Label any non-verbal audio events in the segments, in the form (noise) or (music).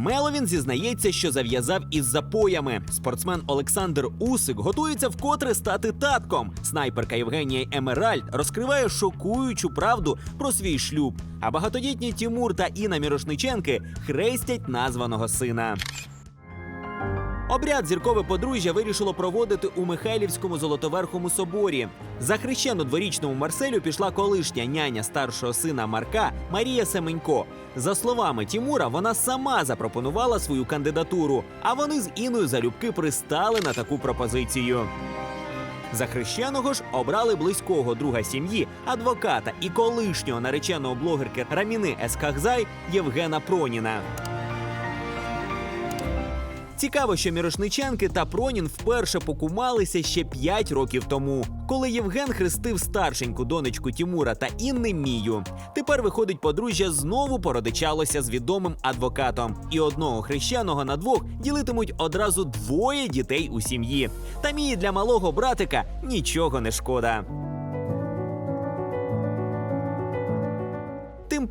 Меловін зізнається, що зав'язав із запоями. Спортсмен Олександр Усик готується вкотре стати татком. Снайперка Євгенія Емеральд розкриває шокуючу правду про свій шлюб. А багатодітні Тімур та Інна Мірошниченки хрестять названого сина. Обряд зіркове подружжя вирішило проводити у Михайлівському золотоверхому соборі. За хрещену дворічному Марселю пішла колишня няня старшого сина Марка Марія Семенько. За словами Тімура, вона сама запропонувала свою кандидатуру, а вони з Іною залюбки пристали на таку пропозицію. За хрещеного ж обрали близького друга сім'ї, адвоката і колишнього нареченого блогерки Раміни Ескахзай Євгена Проніна. Цікаво, що Мірошниченки та Пронін вперше покумалися ще 5 років тому, коли Євген хрестив старшеньку донечку Тімура та Інни Мію. Тепер виходить, подружжя знову породичалося з відомим адвокатом, і одного хрещеного на двох ділитимуть одразу двоє дітей у сім'ї. Та Мії для малого братика нічого не шкода.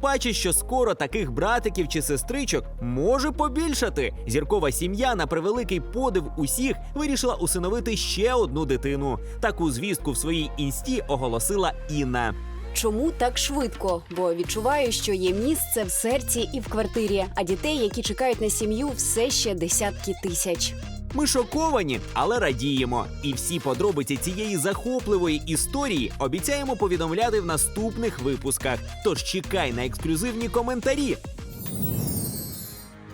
Паче, що скоро таких братиків чи сестричок може побільшати. Зіркова сім'я на превеликий подив усіх вирішила усиновити ще одну дитину. Таку звістку в своїй інсті оголосила Інна. Чому так швидко? Бо відчуваю, що є місце в серці і в квартирі, а дітей, які чекають на сім'ю, все ще десятки тисяч. Ми шоковані, але радіємо. І всі подробиці цієї захопливої історії обіцяємо повідомляти в наступних випусках. Тож чекай на ексклюзивні коментарі.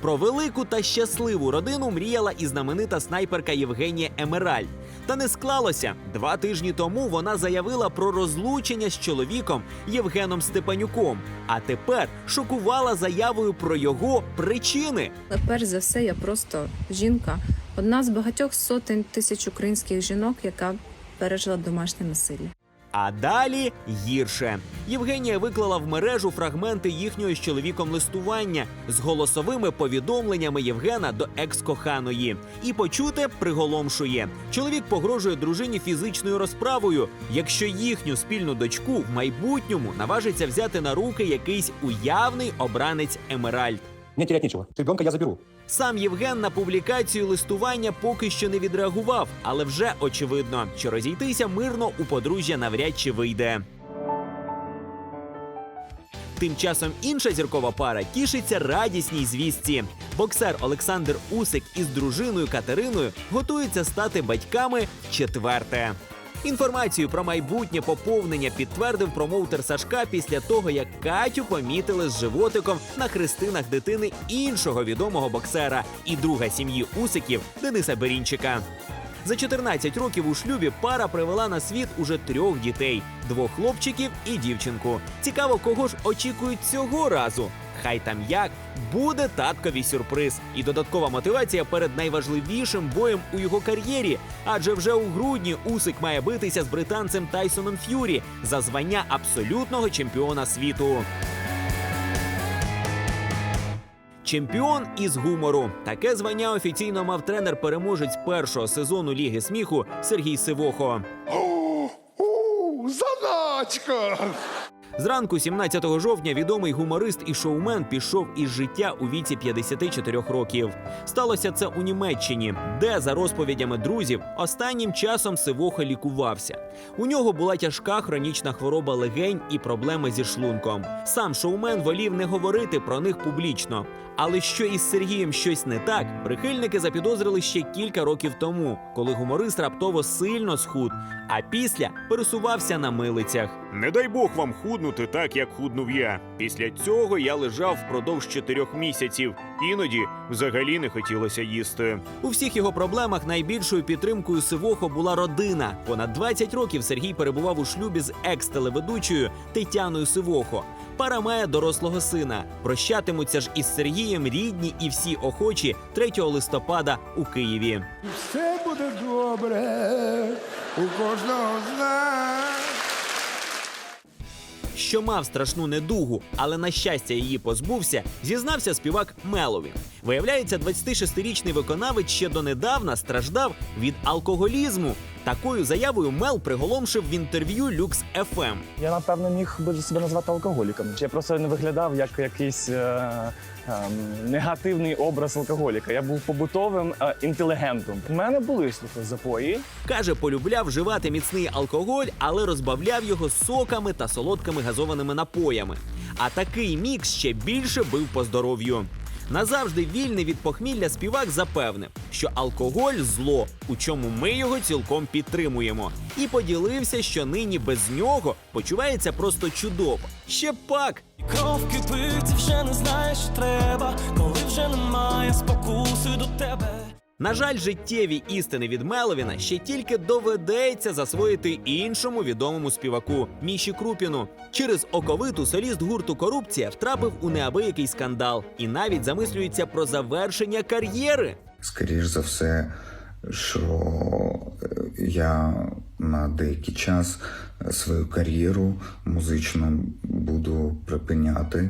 Про велику та щасливу родину мріяла і знаменита снайперка Євгенія Емеральд. Та не склалося. Два тижні тому вона заявила про розлучення з чоловіком Євгеном Степанюком. А тепер шокувала заявою про його причини. Перш за все, я просто жінка, одна з багатьох сотень тисяч українських жінок, яка пережила домашнє насилля. А далі гірше. Євгенія виклала в мережу фрагменти їхнього з чоловіком листування з голосовими повідомленнями Євгена до екс-коханої. І почуте приголомшує. Чоловік погрожує дружині фізичною розправою, якщо їхню спільну дочку в майбутньому наважиться взяти на руки якийсь уявний обранець Емеральд. Мне терять нечего. Ребенка я заберу. Сам Євген на публікацію листування поки що не відреагував, але вже очевидно, що розійтися мирно у подружжя навряд чи вийде. Тим часом інша зіркова пара тішиться радісній звістці. Боксер Олександр Усик із дружиною Катериною готуються стати батьками четверте. Інформацію про майбутнє поповнення підтвердив промоутер Сашка після того, як Катю помітили з животиком на хрестинах дитини іншого відомого боксера і друга сім'ї Усиків Дениса Берінчика. За 14 років у шлюбі пара привела на світ уже трьох дітей: двох хлопчиків і дівчинку. Цікаво, кого ж очікують цього разу. Хай там як буде татковий сюрприз і додаткова мотивація перед найважливішим боєм у його кар'єрі. Адже вже у грудні Усик має битися з британцем Тайсоном Ф'юрі за звання абсолютного чемпіона світу. Чемпіон із гумору. Таке звання офіційно мав тренер-переможець першого сезону Ліги сміху Сергій Сивохо. Заначка! Зранку 17 жовтня відомий гуморист і шоумен пішов із життя у віці 54 років. Сталося це у Німеччині, де, за розповідями друзів, останнім часом Сивоха лікувався. У нього була тяжка хронічна хвороба легень і проблеми зі шлунком. Сам шоумен волів не говорити про них публічно. Але що із Сергієм щось не так, прихильники запідозрили ще кілька років тому, коли гуморист раптово сильно схуд, а після пересувався на милицях. Не дай Бог вам худнути так, як худнув я. Після цього я лежав впродовж чотирьох місяців. Іноді взагалі не хотілося їсти. У всіх його проблемах найбільшою підтримкою Сивохо була родина. Понад 20 років Сергій перебував у шлюбі з екс-телеведучою Тетяною Сивохо. Пара має дорослого сина. Прощатимуться ж із Сергієм рідні і всі охочі 3 листопада у Києві. Все буде добре у кожного з нас. Що мав страшну недугу, але на щастя її позбувся, зізнався співак Мелові. Виявляється, 26-річний виконавець ще донедавна страждав від алкоголізму. Такою заявою Мел приголомшив в інтерв'ю Люкс Ем. FM. Я напевно міг би себе назвати алкоголіком. Я просто не виглядав як якийсь е, ем, негативний образ алкоголіка. Я був побутовим е, інтелігентом. У мене були слухай, запої. Каже, полюбляв вживати міцний алкоголь, але розбавляв його соками та солодкими газованими напоями. А такий мікс ще більше бив по здоров'ю. Назавжди вільний від похмілля співак запевнив, що алкоголь зло, у чому ми його цілком підтримуємо, і поділився, що нині без нього почувається просто чудово. Ще пак. Кров кипить, вже не знаєш, що треба, коли вже немає спокуси до тебе. На жаль, життєві істини від Меловіна ще тільки доведеться засвоїти іншому відомому співаку Міші Крупіну. Через оковиту соліст гурту Корупція втрапив у неабиякий скандал і навіть замислюється про завершення кар'єри. Скоріш за все, що е, я на деякий час свою кар'єру музичну буду припиняти.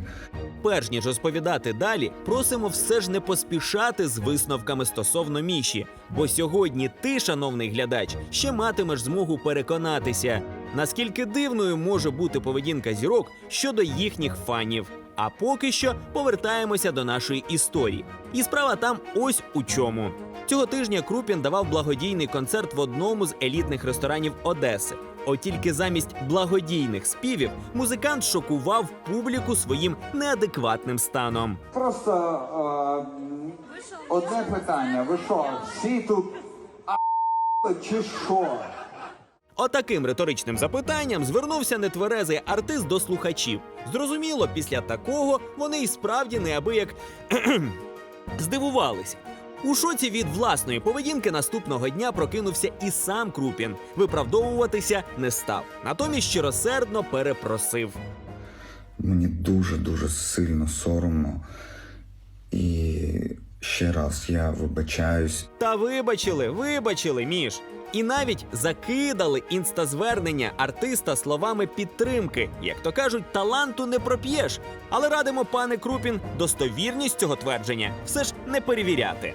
Перш ніж розповідати далі, просимо все ж не поспішати з висновками стосовно Міші, бо сьогодні ти, шановний глядач, ще матимеш змогу переконатися, наскільки дивною може бути поведінка зірок щодо їхніх фанів. А поки що повертаємося до нашої історії. І справа там ось у чому. Цього тижня Крупін давав благодійний концерт в одному з елітних ресторанів Одеси. От тільки замість благодійних співів музикант шокував публіку своїм неадекватним станом. Просто е, одне питання. Ви що, всі тут а чи що? Отаким риторичним запитанням звернувся нетверезий артист до слухачів. Зрозуміло, після такого вони і справді неабияк (clears throat) здивувалися. У шоці від власної поведінки наступного дня прокинувся і сам Крупін. Виправдовуватися не став. Натомість щиросердно перепросив. Мені дуже дуже сильно соромно. І ще раз я вибачаюсь. Та вибачили, вибачили, між. І навіть закидали інстазвернення артиста словами підтримки. Як то кажуть, таланту не проп'єш. Але радимо, пане Крупін, достовірність цього твердження все ж не перевіряти.